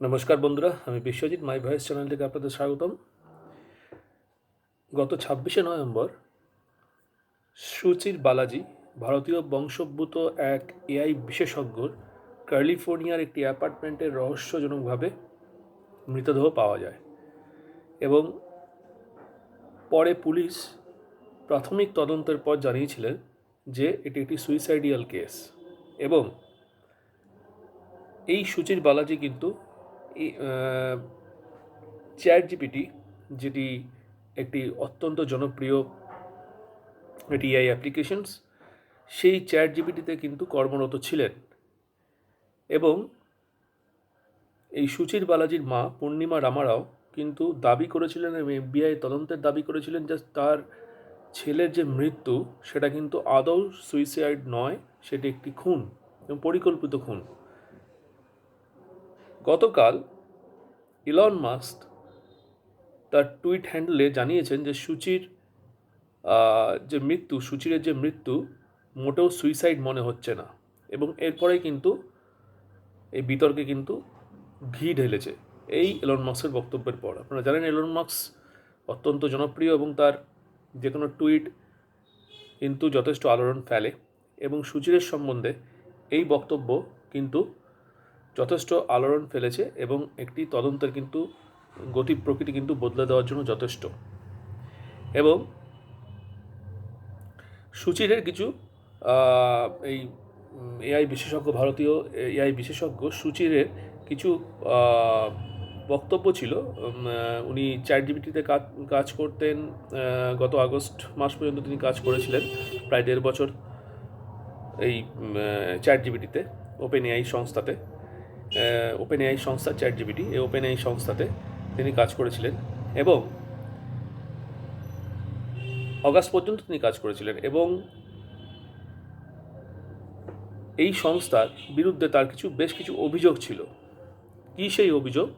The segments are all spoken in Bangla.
নমস্কার বন্ধুরা, আমি বিশ্বজিৎ মাই ভয়েস চ্যানেল থেকে আপনাদের স্বাগতম। গত ছাব্বিশে নভেম্বর, সুচির বালাজি, ভারতীয় বংশোদ্ভূত এক এআই বিশেষজ্ঞর ক্যালিফোর্নিয়ার একটি অ্যাপার্টমেন্টে রহস্যজনকভাবে মৃতদেহ পাওয়া যায় এবং পরে পুলিশ প্রাথমিক তদন্তের পর জানিয়েছিলেন যে এটি একটি সুইসাইডিয়াল কেস এবং এই সুচির বালাজি কিন্তু চ্যাট জিপিটি যেটি একটি অত্যন্ত জনপ্রিয় এআই অ্যাপ্লিকেশনস সেই চ্যাট জিপিটিতে কিন্তু কর্মরত ছিলেন। এবং এই সুচির বালাজির মা পূর্ণিমা রামারাও কিন্তু দাবি করেছিলেন, এবং এফবিআই তদন্তের দাবি করেছিলেন যে তার ছেলের যে মৃত্যু, সেটা কিন্তু আদৌ সুইসাইড নয়, সেটি একটি খুন, এবং পরিকল্পিত খুন। গতকাল ইলন মাস্ক তার টুইট হ্যান্ডেলে জানিয়েছেন যে সূচির যে মৃত্যু, সুচিরের যে মৃত্যু মোটেও সুইসাইড মনে হচ্ছে না এবং এরপরেই কিন্তু এই বিতর্কে কিন্তু ঘি ঢেলেছে। এই এলন মাস্কের বক্তব্যের পর। আপনারা জানেন এলন মাস্ক অত্যন্ত জনপ্রিয় এবং তার যে কোনো টুইট কিন্তু যথেষ্ট আলোড়ন ফেলে এবং সুচিরের সম্বন্ধে এই বক্তব্য কিন্তু যথেষ্ট আলোড়ন ফেলেছে এবং একটি তদন্তের কিন্তু গতি প্রকৃতি কিন্তু বদলে দেওয়ার জন্য যথেষ্ট। এবং সুচিরের কিছু এই এআই বিশেষজ্ঞ, ভারতীয় এআই বিশেষজ্ঞ সুচিরের কিছু বক্তব্য ছিল। উনি চ্যাট জিবিটিতে কাজ কাজ করতেন গত আগস্ট মাস পর্যন্ত তিনি কাজ করেছিলেন, প্রায় দেড় বছর এই চ্যাট জিবিটিতে ওপেন এআই সংস্থাতে। ওপেন এআই সংস্থা চ্যাট জিবিটি এই ওপেন এআই সংস্থাতে তিনি কাজ করেছিলেন এবং অগাস্ট পর্যন্ত তিনি কাজ করেছিলেন এবং এই সংস্থার বিরুদ্ধে তার কিছু, বেশ কিছু অভিযোগ ছিল। কি সেই অভিযোগ?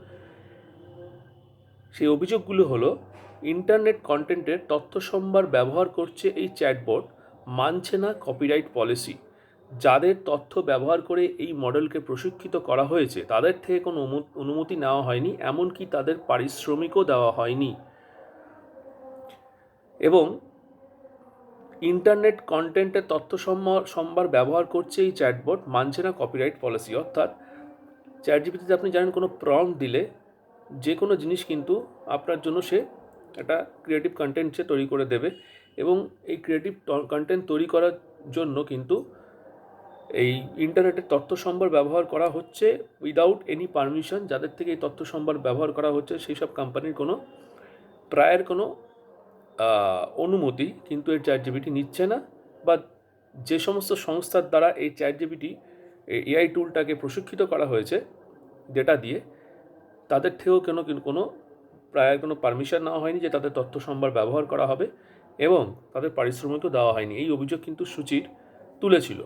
সেই অভিযোগগুলো হলো, ইন্টারনেট কন্টেন্টের তথ্য সম্ভার ব্যবহার করছে এই চ্যাটবোর্ড মানছে না কপিরাইট পলিসি যাদের তথ্য ব্যবহার করে এই মডেলকে প্রশিক্ষিত করা হয়েছে, তাদের থেকে কোনো অনু- অনুমতি নেওয়া হয়নি, এমনকি তাদের পারিশ্রমিকও দেওয়া হয়নি। এবং ইন্টারনেট কন্টেন্টের তথ্য সম্ভার ব্যবহার করছে এই চ্যাটবট, মানছে না কপিরাইট পলিসি। অর্থাৎ চ্যাট জিপিটিতে আপনি জানেন কোনো প্রম দিলে যে কোনো জিনিস কিন্তু আপনার জন্য সে একটা ক্রিয়েটিভ কন্টেন্ট সে তৈরি করে দেবে এবং এই ক্রিয়েটিভ কন্টেন্ট তৈরি করার জন্য কিন্তু এই ইন্টারনেটের তথ্য সম্ভার ব্যবহার করা হচ্ছে উইদাউট এনি পারমিশন যাদের থেকে এই তথ্য সম্ভার ব্যবহার করা হচ্ছে, সেই সব কোম্পানির কোনো প্রায়ের কোনো অনুমতি কিন্তু এই চ্যাট জিবিটি নিচ্ছে না। বা যে সমস্ত সংস্থার দ্বারা এই চ্যাট জিবিটি এআই টুলটাকে প্রশিক্ষিত করা হয়েছে ডেটা দিয়ে, তাদের থেকেও কেন কোনো প্রায়ের কোনো পারমিশন নেওয়া হয়নি যে তাদের তথ্য সম্ভার ব্যবহার করা হবে এবং তাদের পারিশ্রমিকও দেওয়া হয়নি। এই অভিযোগ কিন্তু সুচির তুলেছিল।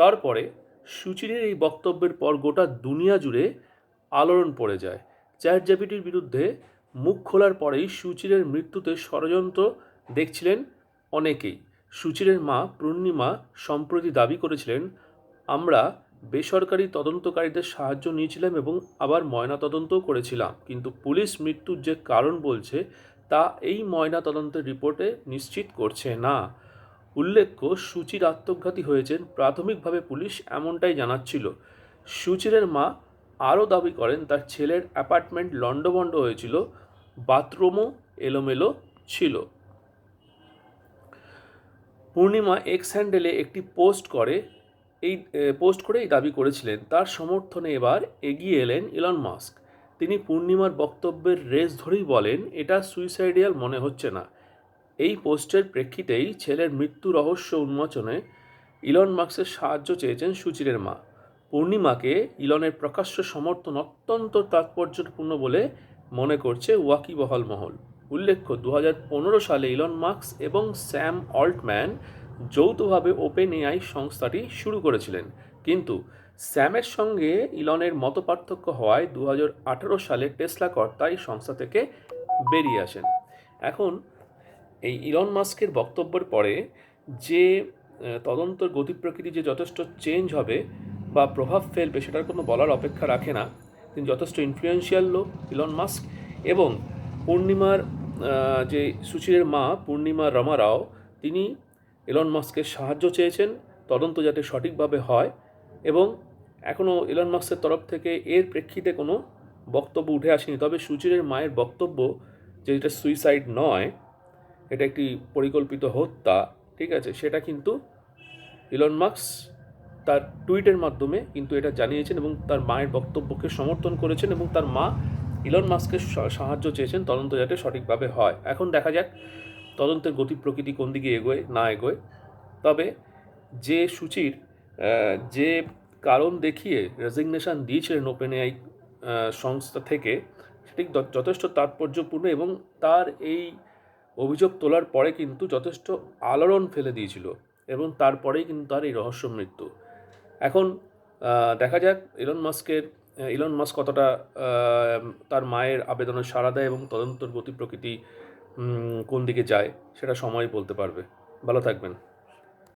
তারপরে সুচিরের এই বক্তব্যের পর গোটা দুনিয়া জুড়ে আলোড়ন পড়ে যায়। চ্যাট জ্যাপিটির বিরুদ্ধে মুখ খোলার পরেই সুচিরের মৃত্যুতে ষড়যন্ত্র দেখছিলেন অনেকেই। সুচিরের মা পূর্ণিমা সম্প্রতি দাবি করেছিলেন, আমরা বেসরকারি তদন্তকারীদের সাহায্য নিয়েছিলাম এবং আবার ময়না তদন্তও করেছিলাম। কিন্তু পুলিশ মৃত্যুর যে কারণ বলছে, তা এই ময়না তদন্তের রিপোর্টে নিশ্চিত করছে না। উল্লেখ্য, সুচির আত্মঘাতী হয়েছেন। প্রাথমিকভাবে পুলিশ এমনটাই জানাচ্ছিল। সুচিরের মা আরও দাবি করেন, তার ছেলের অ্যাপার্টমেন্ট লণ্ডভণ্ড হয়েছিল, বাথরুমও এলোমেলো ছিল। পূর্ণিমা এক্স হ্যান্ডেলে একটি পোস্ট করে, এই পোস্ট করে এই দাবি করেছিলেন। তার সমর্থনে এবার এগিয়ে এলেন ইলন মাস্ক। তিনি পূর্ণিমার বক্তব্যের রেস ধরেই বলেন, এটা সুইসাইডিয়াল মনে হচ্ছে না। এই পোস্টের প্রেক্ষিতেই ছেলের মৃত্যু রহস্য উন্মোচনে ইলন মার্কসের সাহায্য চেয়েছেন সুচিরের মা। পূর্ণিমাকে ইলনের প্রকাশ্য সমর্থন অত্যন্ত তাৎপর্যপূর্ণ বলে মনে করছে ওয়াকিবহাল মহল। উল্লেখ্য দু হাজার পনেরো সালে ইলন মার্কস এবং স্যাম অল্টম্যান যৌথভাবে ওপেন এআই সংস্থাটি শুরু করেছিলেন। কিন্তু স্যামের সঙ্গে ইলনের মত পার্থক্য হওয়ায় দু হাজার আঠেরো সালে টেসলা কর্তা এই সংস্থা থেকে বেরিয়ে আসেন। এখন এই ইলন মাস্কের বক্তব্যের পরে যে আহ, তদন্তর গতি প্রকৃতি যে যথেষ্ট চেঞ্জ হবে বা প্রভাব ফেলবে সেটার কোনো বলার অপেক্ষা রাখে না। তিনি যথেষ্ট ইনফ্লুয়েন্সিয়াল লোক ইলন মাস্ক এবং পূর্ণিমার যে সুচিরের মা পূর্ণিমা রমা রাও তিনি ইলন মাস্কের সাহায্য চেয়েছেন তদন্ত যাতে সঠিকভাবে হয় এবং এখনও ইলন মাস্কের তরফ থেকে এর প্রেক্ষিতে কোনো বক্তব্য উঠে আসেনি। তবে সুচিরের মায়ের বক্তব্য যে এটা সুইসাইড নয় এটা একটি পরিকল্পিত হত্যা, ঠিক আছে? সেটা কিন্তু ইলন মাস্ক তার টুইটের মাধ্যমে কিন্তু এটা জানিয়েছেন এবং তার মায়ের বক্তব্যকে সমর্থন করেছেন এবং তার মা ইলন মাস্কের সাহায্য চেয়েছেন তদন্ত যাতে সঠিকভাবে হয়। এখন দেখা যাক তদন্তের গতি প্রকৃতি কোন দিকে এগোয়, না এগোয়। তবে যে সূচির যে কারণ দেখিয়ে রেজিগনেশন দিয়েছিলেন ওপেন এআই সংস্থা থেকে সেটি যথেষ্ট তাৎপর্যপূর্ণ এবং তার এই অভিযোগ তোলার পরে কিন্তু যথেষ্ট আলোড়ন ফেলে দিয়েছিল এবং তারপরেই কিন্তু তার এই রহস্য মৃত্যু। এখন দেখা যাক ইলন মাস্কের ইলন মাস্ক কতটা তার মায়ের আবেদনের সাড়া দেয় এবং তদন্তর গতি প্রকৃতি কোন দিকে যায় সেটা সময় বলতে পারবে। ভালো থাকবেন।